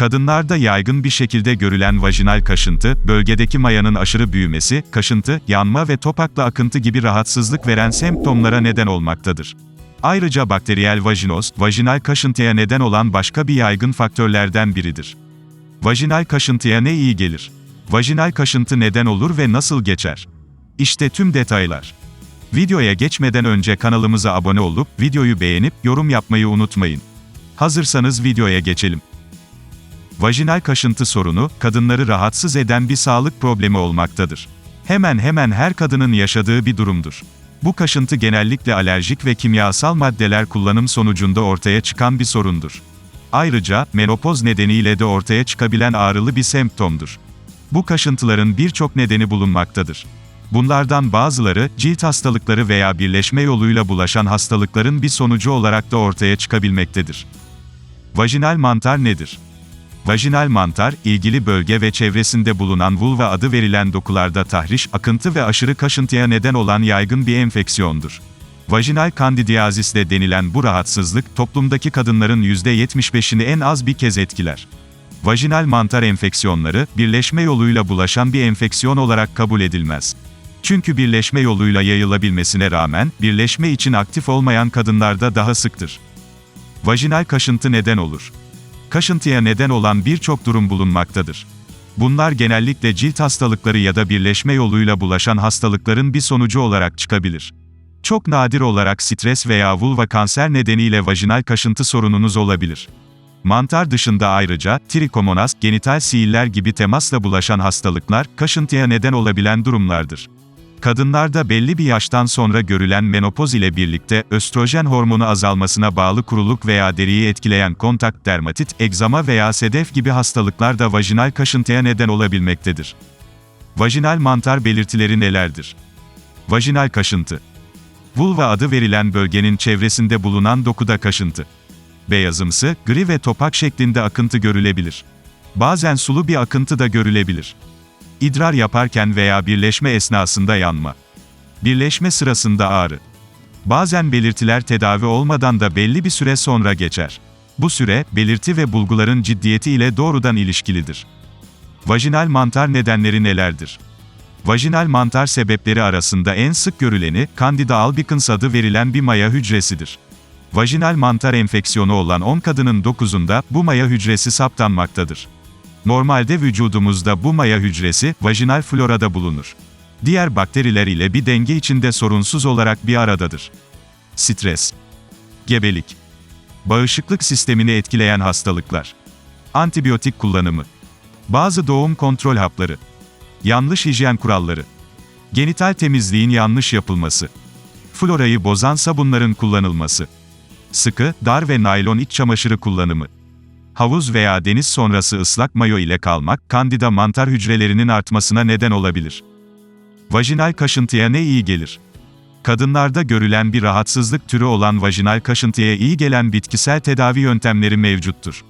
Kadınlarda yaygın bir şekilde görülen vajinal kaşıntı, bölgedeki mayanın aşırı büyümesi, kaşıntı, yanma ve topakla akıntı gibi rahatsızlık veren semptomlara neden olmaktadır. Ayrıca bakteriyel vajinoz, vajinal kaşıntıya neden olan başka bir yaygın faktörlerden biridir. Vajinal kaşıntıya ne iyi gelir? Vajinal kaşıntı neden olur ve nasıl geçer? İşte tüm detaylar. Videoya geçmeden önce kanalımıza abone olup, videoyu beğenip, yorum yapmayı unutmayın. Hazırsanız videoya geçelim. Vajinal kaşıntı sorunu, kadınları rahatsız eden bir sağlık problemi olmaktadır. Hemen hemen her kadının yaşadığı bir durumdur. Bu kaşıntı genellikle alerjik ve kimyasal maddeler kullanım sonucunda ortaya çıkan bir sorundur. Ayrıca, menopoz nedeniyle de ortaya çıkabilen ağrılı bir semptomdur. Bu kaşıntıların birçok nedeni bulunmaktadır. Bunlardan bazıları, cilt hastalıkları veya birleşme yoluyla bulaşan hastalıkların bir sonucu olarak da ortaya çıkabilmektedir. Vajinal mantar nedir? Vajinal mantar, ilgili bölge ve çevresinde bulunan vulva adı verilen dokularda tahriş, akıntı ve aşırı kaşıntıya neden olan yaygın bir enfeksiyondur. Vajinal kandidiyazis de denilen bu rahatsızlık, toplumdaki kadınların %75'ini en az bir kez etkiler. Vajinal mantar enfeksiyonları, birleşme yoluyla bulaşan bir enfeksiyon olarak kabul edilmez. Çünkü birleşme yoluyla yayılabilmesine rağmen, birleşme için aktif olmayan kadınlarda daha sıktır. Vajinal kaşıntı neden olur? Kaşıntıya neden olan birçok durum bulunmaktadır. Bunlar genellikle cilt hastalıkları ya da birleşme yoluyla bulaşan hastalıkların bir sonucu olarak çıkabilir. Çok nadir olarak stres veya vulva kanser nedeniyle vajinal kaşıntı sorununuz olabilir. Mantar dışında ayrıca, trikomonas, genital siiller gibi temasla bulaşan hastalıklar, kaşıntıya neden olabilen durumlardır. Kadınlarda belli bir yaştan sonra görülen menopoz ile birlikte, östrojen hormonu azalmasına bağlı kuruluk veya deriyi etkileyen kontak dermatit, egzama veya sedef gibi hastalıklar da vajinal kaşıntıya neden olabilmektedir. Vajinal mantar belirtileri nelerdir? Vajinal kaşıntı. Vulva adı verilen bölgenin çevresinde bulunan dokuda kaşıntı. Beyazımsı, gri ve topak şeklinde akıntı görülebilir. Bazen sulu bir akıntı da görülebilir. İdrar yaparken veya birleşme esnasında yanma. Birleşme sırasında ağrı. Bazen belirtiler tedavi olmadan da belli bir süre sonra geçer. Bu süre, belirti ve bulguların ciddiyeti ile doğrudan ilişkilidir. Vajinal mantar nedenleri nelerdir? Vajinal mantar sebepleri arasında en sık görüleni, Candida albicans adı verilen bir maya hücresidir. Vajinal mantar enfeksiyonu olan 10 kadının 9'unda bu maya hücresi saptanmaktadır. Normalde vücudumuzda bu maya hücresi, vajinal florada bulunur. Diğer bakteriler ile bir denge içinde sorunsuz olarak bir aradadır. Stres. Gebelik. Bağışıklık sistemini etkileyen hastalıklar. Antibiyotik kullanımı. Bazı doğum kontrol hapları. Yanlış hijyen kuralları. Genital temizliğin yanlış yapılması. Florayı bozan sabunların kullanılması. Sıkı, dar ve naylon iç çamaşırı kullanımı. Havuz veya deniz sonrası ıslak mayo ile kalmak, kandida mantar hücrelerinin artmasına neden olabilir. Vajinal kaşıntıya ne iyi gelir? Kadınlarda görülen bir rahatsızlık türü olan vajinal kaşıntıya iyi gelen bitkisel tedavi yöntemleri mevcuttur.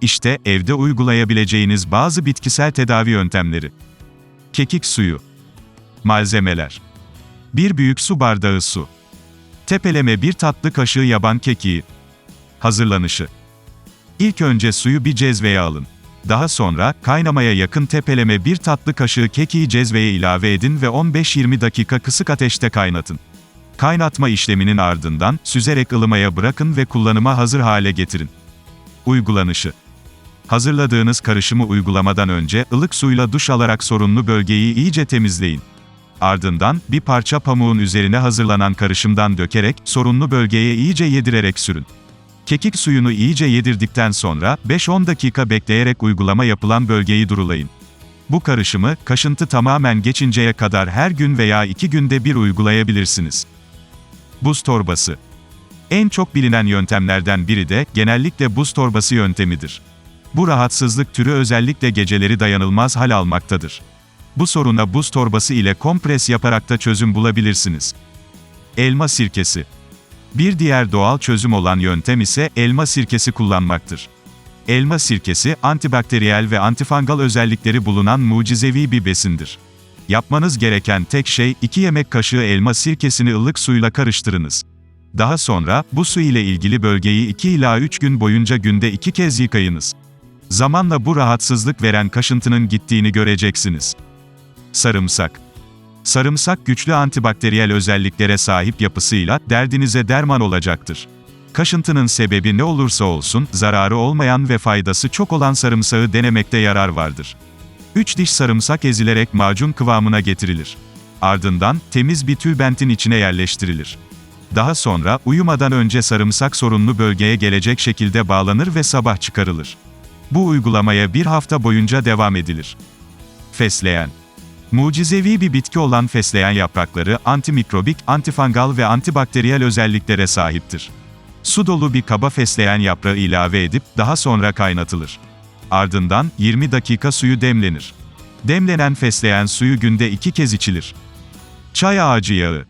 İşte, evde uygulayabileceğiniz bazı bitkisel tedavi yöntemleri. Kekik suyu. Malzemeler. 1 büyük su bardağı su. Tepeleme 1 tatlı kaşığı yaban kekiği. Hazırlanışı. İlk önce suyu bir cezveye alın. Daha sonra, kaynamaya yakın tepeleme bir tatlı kaşığı kekiği cezveye ilave edin ve 15-20 dakika kısık ateşte kaynatın. Kaynatma işleminin ardından, süzerek ılımaya bırakın ve kullanıma hazır hale getirin. Uygulanışı Hazırladığınız karışımı uygulamadan önce, ılık suyla duş alarak sorunlu bölgeyi iyice temizleyin. Ardından, bir parça pamuğun üzerine hazırlanan karışımdan dökerek, sorunlu bölgeye iyice yedirerek sürün. Kekik suyunu iyice yedirdikten sonra, 5-10 dakika bekleyerek uygulama yapılan bölgeyi durulayın. Bu karışımı, kaşıntı tamamen geçinceye kadar her gün veya 2 günde bir uygulayabilirsiniz. Buz torbası. En çok bilinen yöntemlerden biri de, genellikle buz torbası yöntemidir. Bu rahatsızlık türü özellikle geceleri dayanılmaz hal almaktadır. Bu soruna buz torbası ile kompres yaparak da çözüm bulabilirsiniz. Elma sirkesi. Bir diğer doğal çözüm olan yöntem ise elma sirkesi kullanmaktır. Elma sirkesi, antibakteriyel ve antifangal özellikleri bulunan mucizevi bir besindir. Yapmanız gereken tek şey, 2 yemek kaşığı elma sirkesini ılık suyla karıştırınız. Daha sonra, bu su ile ilgili bölgeyi 2 ila 3 gün boyunca günde 2 kez yıkayınız. Zamanla bu rahatsızlık veren kaşıntının gittiğini göreceksiniz. Sarımsak Sarımsak güçlü antibakteriyel özelliklere sahip yapısıyla derdinize derman olacaktır. Kaşıntının sebebi ne olursa olsun, zararı olmayan ve faydası çok olan sarımsağı denemekte yarar vardır. 3 diş sarımsak ezilerek macun kıvamına getirilir. Ardından, temiz bir tülbentin içine yerleştirilir. Daha sonra, uyumadan önce sarımsak sorunlu bölgeye gelecek şekilde bağlanır ve sabah çıkarılır. Bu uygulamaya bir hafta boyunca devam edilir. Fesleğen Mucizevi bir bitki olan fesleğen yaprakları, antimikrobik, antifangal ve antibakteriyel özelliklere sahiptir. Su dolu bir kaba fesleğen yaprağı ilave edip, daha sonra kaynatılır. Ardından, 20 dakika suyu demlenir. Demlenen fesleğen suyu günde iki kez içilir. Çay ağacı yağı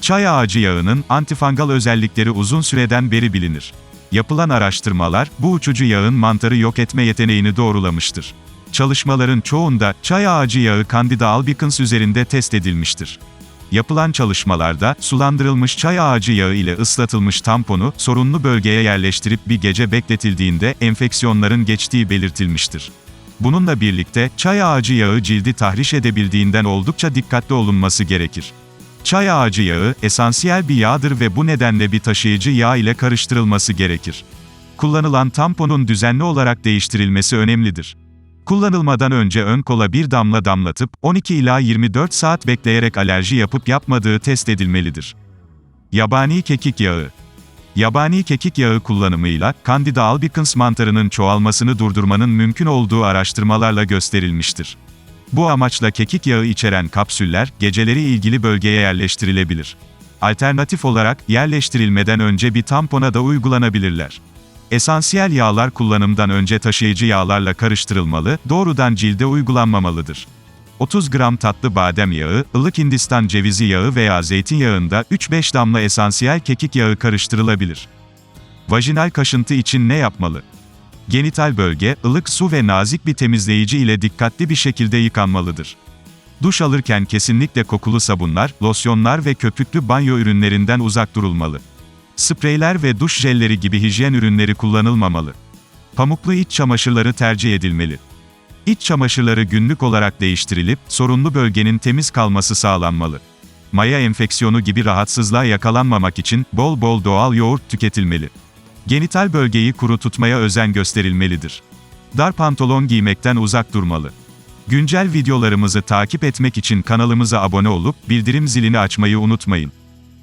Çay ağacı yağının antifangal özellikleri uzun süreden beri bilinir. Yapılan araştırmalar, bu uçucu yağın mantarı yok etme yeteneğini doğrulamıştır. Çalışmaların çoğunda, çay ağacı yağı Candida albicans üzerinde test edilmiştir. Yapılan çalışmalarda, sulandırılmış çay ağacı yağı ile ıslatılmış tamponu, sorunlu bölgeye yerleştirip bir gece bekletildiğinde, enfeksiyonların geçtiği belirtilmiştir. Bununla birlikte, çay ağacı yağı cildi tahriş edebildiğinden oldukça dikkatli olunması gerekir. Çay ağacı yağı, esansiyel bir yağdır ve bu nedenle bir taşıyıcı yağ ile karıştırılması gerekir. Kullanılan tamponun düzenli olarak değiştirilmesi önemlidir. Kullanılmadan önce ön kola bir damla damlatıp, 12 ila 24 saat bekleyerek alerji yapıp yapmadığı test edilmelidir. Yabani kekik yağı Yabani kekik yağı kullanımıyla, Candida albicans mantarının çoğalmasını durdurmanın mümkün olduğu araştırmalarla gösterilmiştir. Bu amaçla kekik yağı içeren kapsüller, geceleri ilgili bölgeye yerleştirilebilir. Alternatif olarak, yerleştirilmeden önce bir tampona da uygulanabilirler. Esansiyel yağlar kullanımdan önce taşıyıcı yağlarla karıştırılmalı, doğrudan cilde uygulanmamalıdır. 30 gram tatlı badem yağı, ılık hindistan cevizi yağı veya zeytinyağında 3-5 damla esansiyel kekik yağı karıştırılabilir. Vajinal kaşıntı için ne yapmalı? Genital bölge, ılık su ve nazik bir temizleyici ile dikkatli bir şekilde yıkanmalıdır. Duş alırken kesinlikle kokulu sabunlar, losyonlar ve köpüklü banyo ürünlerinden uzak durulmalı. Spreyler ve duş jelleri gibi hijyen ürünleri kullanılmamalı. Pamuklu iç çamaşırları tercih edilmeli. İç çamaşırları günlük olarak değiştirilip, sorunlu bölgenin temiz kalması sağlanmalı. Maya enfeksiyonu gibi rahatsızlığa yakalanmamak için, bol bol doğal yoğurt tüketilmeli. Genital bölgeyi kuru tutmaya özen gösterilmelidir. Dar pantolon giymekten uzak durmalı. Güncel videolarımızı takip etmek için kanalımıza abone olup, bildirim zilini açmayı unutmayın.